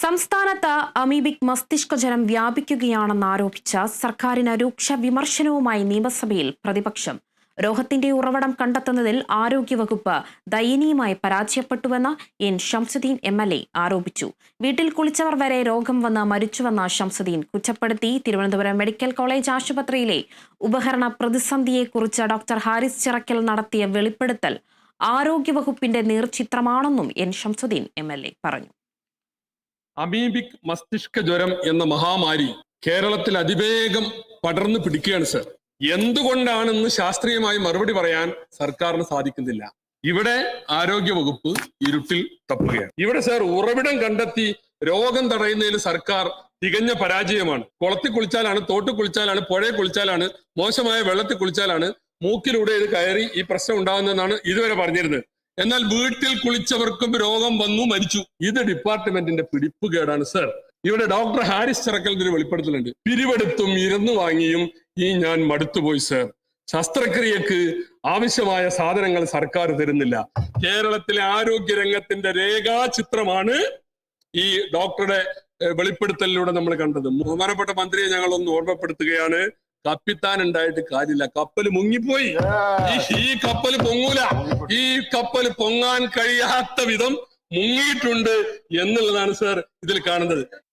സംസ്ഥാനത്ത് അമീബിക് മസ്തിഷ്ക വ്യാപിക്കുകയാണെന്ന് ആരോപിച്ച സർക്കാരിന് രൂക്ഷ വിമർശനവുമായി നിയമസഭയിൽ പ്രതിപക്ഷം. രോഗത്തിന്റെ ഉറവിടം കണ്ടെത്തുന്നതിൽ ആരോഗ്യവകുപ്പ് ദയനീയമായി പരാജയപ്പെട്ടുവെന്ന് N Shamsuddeen M L A ആരോപിച്ചു. വീട്ടിൽ കുളിച്ചവർ വരെ രോഗം വന്ന് മരിച്ചുവെന്ന ഷംസുദ്ദീൻ കുറ്റപ്പെടുത്തി. തിരുവനന്തപുരം മെഡിക്കൽ കോളേജ് ആശുപത്രിയിലെ ഉപകരണ പ്രതിസന്ധിയെക്കുറിച്ച് ഡോക്ടർ ഹാരിസ് ചിറക്കൽ നടത്തിയ വെളിപ്പെടുത്തൽ ആരോഗ്യവകുപ്പിന്റെ നേർചിത്രമാണെന്നും എൻ ഷംസുദ്ദീൻ എ പറഞ്ഞു. അമീബിക് മസ്തിഷ്ക ജ്വരം എന്ന മഹാമാരി കേരളത്തിൽ അതിവേഗം പടർന്നു പിടിക്കുകയാണ് സർ. എന്തുകൊണ്ടാണെന്ന് ശാസ്ത്രീയമായി മറുപടി പറയാൻ സർക്കാരിന് സാധിക്കുന്നില്ല. ഇവിടെ ആരോഗ്യ വകുപ്പ് ഇരുട്ടിൽ തപ്പുകയാണ്. ഇവിടെ സർ ഉറവിടം കണ്ടെത്തി രോഗം തടയുന്നതിൽ സർക്കാർ തികഞ്ഞ പരാജയമാണ്. കുളത്തിൽ കുളിച്ചാലാണ് തോട്ടിൽ കുളിച്ചാലാണ് പുഴയിൽ കുളിച്ചാലാണ് മോശമായ വെള്ളത്തിൽ കുളിച്ചാലാണ് മൂക്കിലൂടെ ഇത് കയറി ഈ പ്രശ്നം ഉണ്ടാകുന്നതെന്നാണ് ഇതുവരെ പറഞ്ഞിരുന്നത്. എന്നാൽ വീട്ടിൽ കുളിച്ചവർക്കും രോഗം വന്നു മരിച്ചു. ഇത് ഡിപ്പാർട്ട്മെന്റിന്റെ പിടിപ്പുകേടാണ് സർ ഇവിടെ ഡോക്ടർ ഹാരിസ് ചിറക്കലിന്റെ വെളിപ്പെടുത്തലുണ്ട്. പിരിവെടുത്തും ഇരുന്നു വാങ്ങിയും ഈ ഞാൻ മടുത്തുപോയി സർ ശസ്ത്രക്രിയക്ക് ആവശ്യമായ സാധനങ്ങൾ സർക്കാർ തരുന്നില്ല. കേരളത്തിലെ ആരോഗ്യ രംഗത്തിന്റെ രേഖാചിത്രമാണ് ഈ ഡോക്ടറുടെ വെളിപ്പെടുത്തലിലൂടെ നമ്മൾ കണ്ടത്. ബഹുമാനപ്പെട്ട മന്ത്രിയെ ഞങ്ങൾ ഒന്ന് ഓർമ്മപ്പെടുത്തുകയാണ്. കപ്പിത്താൻ ഉണ്ടായിട്ട് കാര്യമില്ല. കപ്പൽ മുങ്ങിപ്പോയി. ഈ- ഈ കപ്പൽ പൊങ്ങൂല. ഈ കപ്പൽ പൊങ്ങാൻ കഴിയാത്ത വിധം മുങ്ങിയിട്ടുണ്ട് എന്നുള്ളതാണ് സാർ ഇതിൽ കാണുന്നത്.